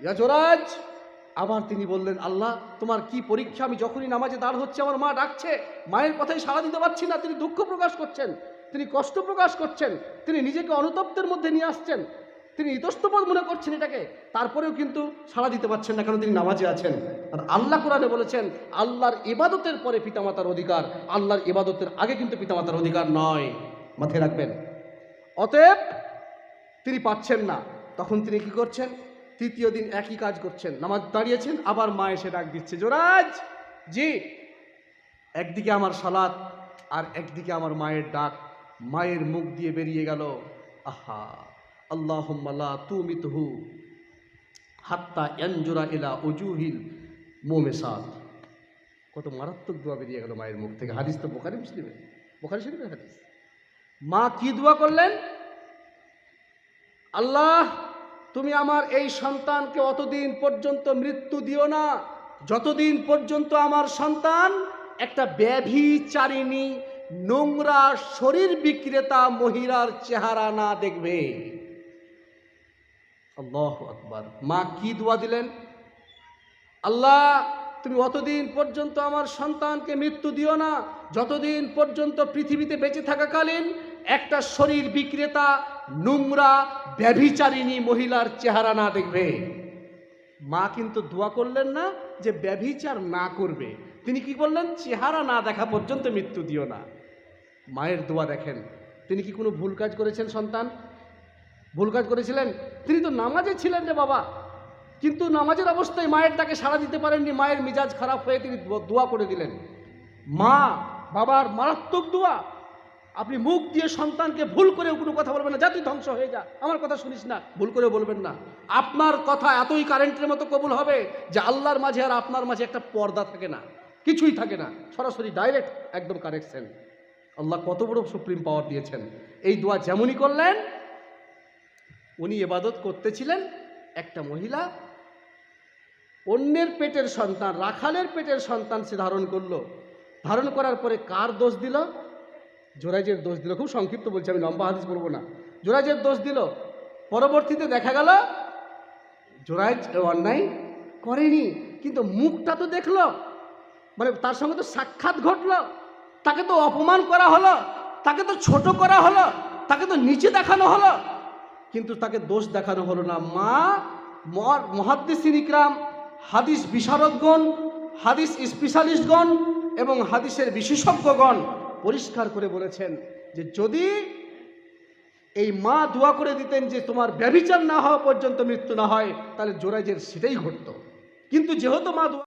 ইয়াজরাজ আবার তিনি বললেন, আল্লাহ, তোমার কি পরীক্ষা? আমি যখনই নামাজে দাঁড় হচ্ছে, আমার মা ডাকছে। মায়ের কথায় সাড়া দিতে পারছি না। তিনি দুঃখ প্রকাশ করছেন, তিনি কষ্ট প্রকাশ করছেন, তিনি নিজেকে অনুতপ্তের মধ্যে নিয়ে আসছেন, তিনি ইতস্তবোধ মনে করছেন এটাকে। তারপরেও কিন্তু সাড়া দিতে পারছেন না কারণ তিনি নামাজে আছেন। আর আল্লাহ কোরআনে বলেছেন, আল্লাহর ইবাদতের পরে পিতামাতার অধিকার, আল্লাহর ইবাদতের আগে কিন্তু পিতামাতার অধিকার নয়। মাথায় রাখবেন। অতএব তিনি পাচ্ছেন না। তখন তিনি কি করছেন? তৃতীয় দিন একই কাজ করছেন। নামাজ দাঁড়িয়েছেন, আবার মা এসে ডাক দিচ্ছে জোরাজ জি। একদিকে আমার সালাত, আর একদিকে আমার মায়ের ডাক। মায়ের মুখ দিয়ে বেরিয়ে গেল, আহা আল্লাহ তুমি তুহু হাত্তা এনজোরা এলা অজুহিল মোমেসাদ কত মারাত্মক দোয়া বেরিয়ে গেল মায়ের মুখ থেকে। হাদিস তো বোখারি মুসলিমে বোখারি শরীফের হাদিস। মা কি দোয়া করলেন? আল্লাহ তুমি আমার এই সন্তানকে অতদিন পর্যন্ত মৃত্যু দিও না। যতদিন পর্যন্ত আমার সন্তান একটা ব্যভিচারিণী, নোংরা শরীর বিক্রেতা মহিলার চেহারা না দেখবে। আল্লাহ মা কি দোয়া দিলেন? আল্লাহ, তুমি অতদিন পর্যন্ত আমার সন্তানকে মৃত্যু দিও না। যতদিন পর্যন্ত পৃথিবীতে বেঁচে থাকাকালীন একটা শরীর বিক্রেতা নোংরা ব্যভিচারিণী মহিলার চেহারা না দেখবে। মা কিন্তু দোয়া করলেন না যে ব্যভিচার না করবে। তিনি কি করলেন চেহারা না দেখা পর্যন্ত মৃত্যু দিও না। মায়ের দোয়া দেখেন, তিনি কি কোনো ভুল কাজ করেছেন সন্তান? ভুল কাজ করেছিলেন? তিনি তো নামাজে ছিলেন রে বাবা। কিন্তু নামাজের অবস্থায় মায়ের তাকে সাড়া দিতে পারেননি, মায়ের মিজাজ খারাপ হয়ে তিনি দোয়া করে দিলেন। মা, বাবার মারাত্মক দোয়া। আপনি মুখ দিয়ে সন্তানকে ভুল করেও কোনো কথা বলবেন না জাতি ধ্বংস হয়ে যা, আমার কথা শুনিস না, ভুল করে বলবেন না। আপনার কথা এতই কারেন্টের মতো কবুল হবে যে আল্লাহর মাঝে আর আপনার মাঝে একটা পর্দা থাকে না, কিছুই থাকে না, সরাসরি ডাইরেক্ট একদম কারেকশন আল্লাহ কত বড় সুপ্রিম পাওয়ার দিয়েছেন। এই দোয়া যেমনই করলেন, উনি এবাদত করতেছিলেন একটা মহিলা, অন্যের পেটের সন্তান, রাখালের পেটের সন্তান সে ধারণ করল। ধারণ করার পরে কার দোষ দিল? জোরাইজের দোষ দিল। খুব সংক্ষিপ্ত বলছি, আমি লম্বা হাদিস বলব না। জোরাইজের দোষ দিল। পরবর্তীতে দেখা গেল, জোরাইজ অন্যায় করেনি। কিন্তু মুখটা তো দেখল মানে তার সঙ্গে তো সাক্ষাৎ ঘটলো। তাকে তো অপমান করা হলো, তাকে তো ছোট করা হলো, তাকে তো নিচে দেখানো হলো। কিন্তু তাকে দোষ দেখানো হলো না। মা মহাদ্দিসিন ইকরাম, হাদিস বিশারদগণ, হাদিস স্পেশালিস্টগণ এবং হাদিসের বিশেষজ্ঞগণ পরিষ্কার করে বলেছেন যে যদি এই মা দোয়া করে দিতেন যে তোমার ব্যবিচার না হওয়া পর্যন্ত মৃত্যু না হয়, তাহলে জোরাইজের সেটাই ঘটত। কিন্তু যেহেতু মা দোয়া